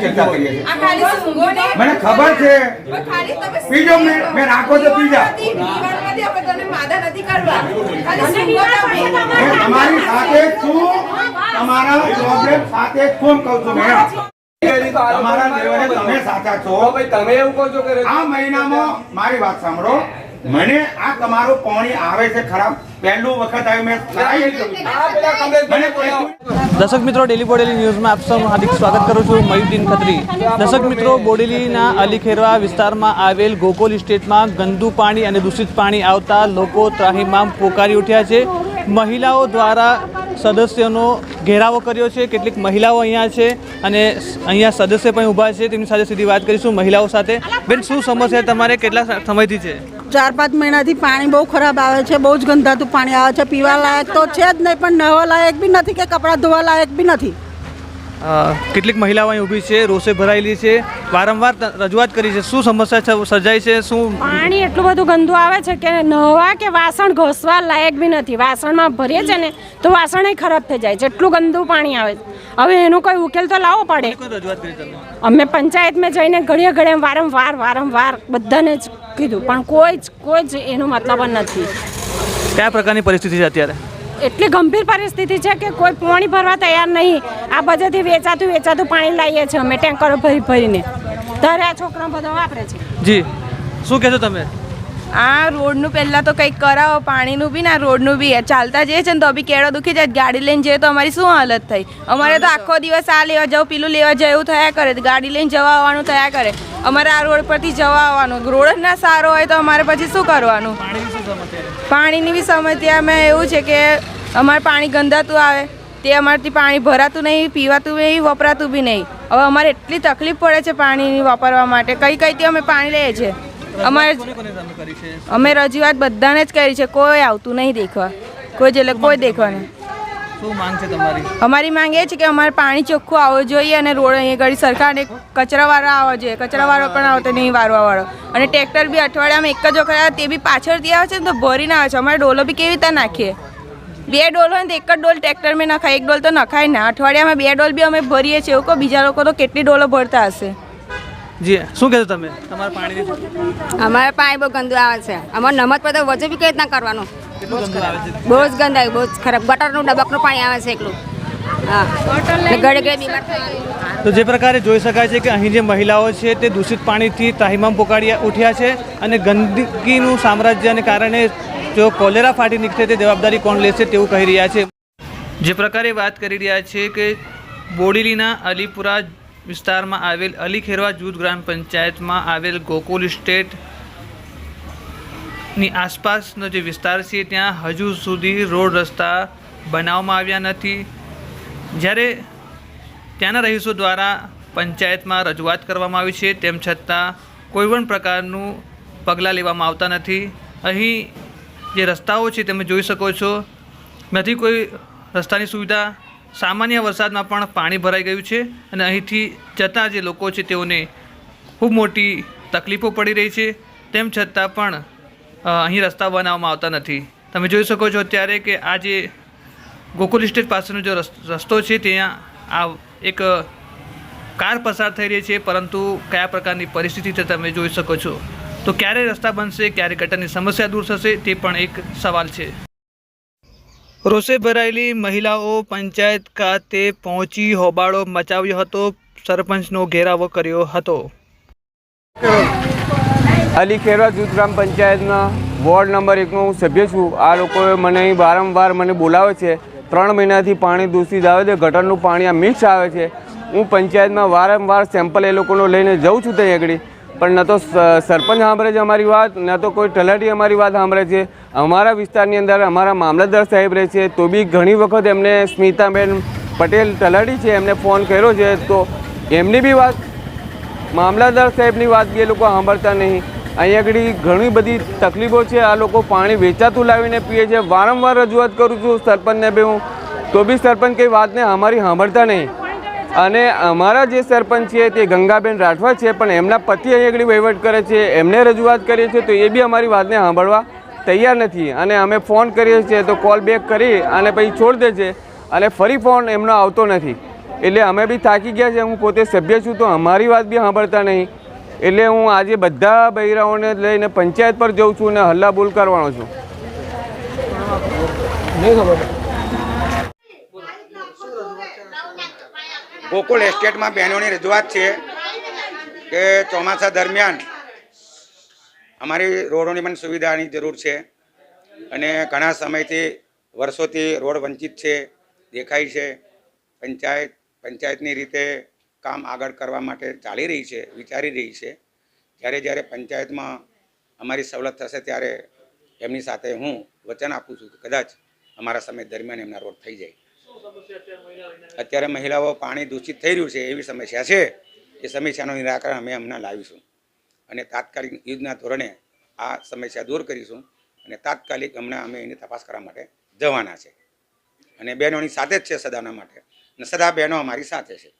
ચર્ચા કરીએ છીએ મને ખબર છે. પીજો મેં- રાખો તો પીજા. તમારી સાથે છું. તમારા પ્રોબ્લેમ સાથે છું કહું છું મેં તમારા તમે સાચા છો. ભાઈ તમે એવું કહો છો કે આ મહિનામાં મારી વાત સાંભળો. મને આ તમારું પાણી આવે છે ખરાબ. પહેલું વખત આવ્યું મેં. દર્શક મિત્રો, ડેલી બોડેલી ન્યૂઝમાં આપ સૌનું હાર્દિક સ્વાગત કરું છું મયુદ્દીન ખત્રી. દર્શક મિત્રો, બોડેલીના અલીખેરવા વિસ્તારમાં આવેલ ગોકુલ ઇસ્ટેટમાં ગંદુ પાણી અને દૂષિત પાણી આવતા લોકો ત્રાહીમામ પોકારી ઉઠ્યા છે. મહિલાઓ દ્વારા સદસ્યોનો ઘેરાવો કર્યો છે. કેટલીક મહિલાઓ અહીંયા છે અને અહીંયા સદસ્ય પણ ઊભા છે. તેમની સાથે સીધી વાત કરીશું મહિલાઓ સાથે. બેન, શું સમસ્યા તમારે કેટલા સમયથી છે? ચાર પાંચ મહિનાથી પાણી બહુ ખરાબ આવે છે, બહુ જ ગંધાતું પાણી આવે છે, પીવા લાયક તો છે જ નહીં, પણ નહવા લાયક બી નથી કે કપડાં ધોવા લાયક બી નથી. કેટલીક મહિલાઓ અહીં ઊભી છે રોષે ભરાયેલી છે. વારંવાર રજૂઆત કરી છે. શું સમસ્યા છે સર્જાઈ છે? શું પાણી એટલું બધું ગંદુ આવે છે કે નવા કે વાસણ ઘસવા લાયક બી નથી. વાસણમાં ભરીએ છે ને તો વાસણ ખરાબ થઈ જાય. છે એટલું ગંદુ પાણી આવે છે. હવે એનો કોઈ ઉકેલ તો લાવવો પડે. અમે પંચાયતમાં જઈને ઘડીએ ઘડીએ વારંવાર વારંવાર બધાને જ કીધું. પણ કોઈ જ કોઈ જ એનો મતલબ નથી. કયા પ્રકારની પરિસ્થિતિ છે અત્યારે? એટલી ગંભીર પરિસ્થિતિ છે કે કોઈ પાણી ભરવા તૈયાર નહીં. આ બધેથી વેચાતું વેચાતું પાણી લાવીએ છીએ અમે ટેન્કરો ભરી ભરીને. ત્યારે આ છોકરા બધા વાપરે છે. જી. શું કહેશો તમે? આ રોડનું પહેલાં તો કંઈક કરાવો પાણીનું બી ના રોડનું બી. ચાલતા જઈએ છે ને તો બી કેળો દુખી જાય ગાડી લઈને જઈએ તો અમારી શું હાલત થઈ? અમારે તો આખો દિવસ આ લેવા જવું પેલું લેવા જાય એવું થયા કરે. ગાડી લઈને જવા આવવાનું થયા કરે. અમારે આ રોડ પરથી જવા આવવાનું. રોડ જ ના સારો હોય તો અમારે પછી શું કરવાનું? પાણીની બી સમસ્યા, અમે એવું છે કે અમારે પાણી ગંદાતું આવે, તે અમારથી પાણી ભરાતું નહીં, પીવાતું નહીં, વપરાતું બી નહીં. હવે અમારે એટલી તકલીફ પડે છે પાણીની વાપરવા માટે. કઈ કઈથી અમે પાણી લઈએ છીએ? અમારે અમે રજૂઆત બધાને જ કરી છે, કોઈ આવતું નહીં દેખવા. કોઈ જેટલે કોઈ દેખવા નહીં. શું માંગ છે તમારી? અમારી માંગ એ છે કે અમારે પાણી ચોખ્ખું આવવું જોઈએ અને રોડ અહીંયા ઘડી સરકારને કચરાવાળો આવવો જોઈએ. કચરાવાળો પણ આવતો નહીં વારવાવાળો. અને ટ્રેક્ટર બી અઠવાડિયામાં એક જ વખત આવે તે બી પાછળથી આવે છે ને તો ભરીને આવે છે. અમારે ડોલો બી કેવી રીતે નાખીએ? બે ડોલ હોય ને તો એક જ ડોલ ટ્રેક્ટરમાં નખાય એક ડોલ તો નખાય ના. અઠવાડિયામાં બે ડોલ બી અમે ભરીએ છીએ. એવું કહો બીજા લોકો તો કેટલી ડોલો ભરતા હશે? જી શું કહેશો તમે? તમારા પાણી અમારે પાણી બહુ ગંદુ આવે છે. અમારે નમત પર તો વજન બી કઈ રીતના કરવાનું? કેટલું ગંદુ આવે છે બહુ જ ગંધ આવે બહુ જ ખરાબ. ગટરનું ડબકનું પાણી આવે છે એકલું તો જે પ્રકારે જોઈ શકાય છે કે અહીં જે મહિલાઓ છે તે દૂષિત પાણીથી ત્રાહિમામ પોકાડી ઉઠ્યા છે અને ગંદકીનું સામ્રાજ્યને કારણે જો કોલેરા ફાટી નીકળે તે જવાબદારી કોણ લેશે તેવું કહી રહ્યા છે. જે પ્રકારે વાત કરી રહ્યા છે કે બોડીલીના અલીપુરા વિસ્તારમાં આવેલ અલીખેરવા જૂથ ગ્રામ પંચાયતમાં આવેલ ગોકુલ સ્ટેટ ની આસપાસનો જે વિસ્તાર છે, ત્યાં હજુ સુધી રોડ રસ્તા બનાવવામાં આવ્યા નથી. જ્યારે ત્યાંના રહીશો દ્વારા પંચાયતમાં રજૂઆત કરવામાં આવી છે, તેમ છતાં કોઈપણ પ્રકારનું પગલાં લેવામાં આવતા નથી. અહીં જે રસ્તાઓ છે, તમે જોઈ શકો છો. નથી કોઈ રસ્તાની સુવિધા. સામાન્ય વરસાદમાં પણ પાણી ભરાઈ ગયું છે અને અહીંથી જતા જે લોકો છે, તેઓને ખૂબ મોટી તકલીફો પડી રહી છે. તેમ છતાં પણ અહીં રસ્તા બનાવવામાં આવતા નથી. તમે જોઈ શકો છો અત્યારે કે આ જે ગોકુલ સ્ટેટ પાસેનો જે રસ્તો છે, ત્યાં આ એક કાર પસાર થઈ રહી છે, પરંતુ કયા પ્રકારની પરિસ્થિતિ છે તમે જોઈ શકો છો. તો ક્યારે રસ્તા બનશે, ક્યારે ગટરની સમસ્યા દૂર થશે, તે પણ એક સવાલ છે. રોષે ભરાયેલી મહિલાઓ પંચાયત ખાતે પહોંચી હોબાળો મચાવ્યો હતો, સરપંચનો ઘેરાવો કર્યો હતો. અલી ખેરવા જૂથ ગ્રામ પંચાયતના વોર્ડ નંબર એકનો હું સભ્ય છું. આ લોકોએ મને અહીં વારંવાર મને બોલાવે છે. ત્રણ મહિનાથી પાણી દૂષિત આવે છે, ગટરનું પાણી આ મિક્સ આવે છે. હું પંચાયતમાં વારંવાર સેમ્પલ એ લોકોનો લઈને જઉં છું ત્યાં આગળ. પણ ન તો સરપંચ સાંભળે છે અમારી વાત, ન તો કોઈ તલાટી અમારી વાત સાંભળે છે. અમારા વિસ્તારની અંદર અમારા મામલતદાર સાહેબ રહે છે. તો બી ઘણી વખત એમને સ્મિતાબેન પટેલ તલાટી છે, એમને ફોન કર્યો છે. તો એમની બી વાત, મામલતદાર સાહેબની વાત બી એ લોકો સાંભળતા નહીં. અહીંયા આગળ ઘણી બધી તકલીફો છે. આ લોકો પાણી વેચાતું લાવીને પીએ છે. વારંવાર રજૂઆત કરું છું સરપંચને બી હું. તો બી સરપંચ કંઈ વાતને અમારી સાંભળતા નહીં. અને અમારા જે સરપંચ છે તે ગંગાબેન રાઠવા છે, પણ એમના પતિ અહીં આગળ વહીવટ કરે છે. એમને રજૂઆત કરીએ છીએ તો એ બી અમારી વાતને સાંભળવા તૈયાર નથી. અને અમે ફોન કરીએ છીએ તો કોલ બેક કરી અને પછી છોડ દે છે. અને ફરી ફોન એમનો આવતો નથી. એટલે અમે બી થાકી ગયા છે. હું પોતે સભ્ય છું તો અમારી વાત બી સાંભળતા નહીં. એટલે હું આજે બધા બૈરાઓને લઈને પંચાયત પર જઉં છું અને હલ્લા બોલ કરવાનો છું. ગોકુળ એસ્ટેટમાં બહેનોની રજૂઆત છે કે ચોમાસા દરમિયાન અમારી રોડોની પણ સુવિધાની જરૂર છે અને ઘણા સમયથી વર્ષોથી રોડ વંચિત છે દેખાય છે. પંચાયત પંચાયતની રીતે કામ આગળ કરવા માટે ચાલી રહી છે, વિચારી રહી છે. જ્યારે જ્યારે પંચાયતમાં અમારી સવલત થશે ત્યારે એમની સાથે હું વચન આપું છું કે કદાચ અમારા સમય દરમિયાન એમના રોડ થઈ જાય. અત્યારે મહિલાઓ પાણી દૂષિત થઈ રહ્યું છે એવી સમસ્યા છે એ સમસ્યાનું નિરાકરણ અમે હમણાં લાવીશું. અને તાત્કાલિક યુદ્ધના ધોરણે આ સમસ્યા દૂર કરીશું અને તાત્કાલિક હમણાં અમે એની તપાસ કરવા માટે જવાના છે. અને બહેનોની સાથે જ છે સદાના માટે. અને સદા બહેનો અમારી સાથે છે.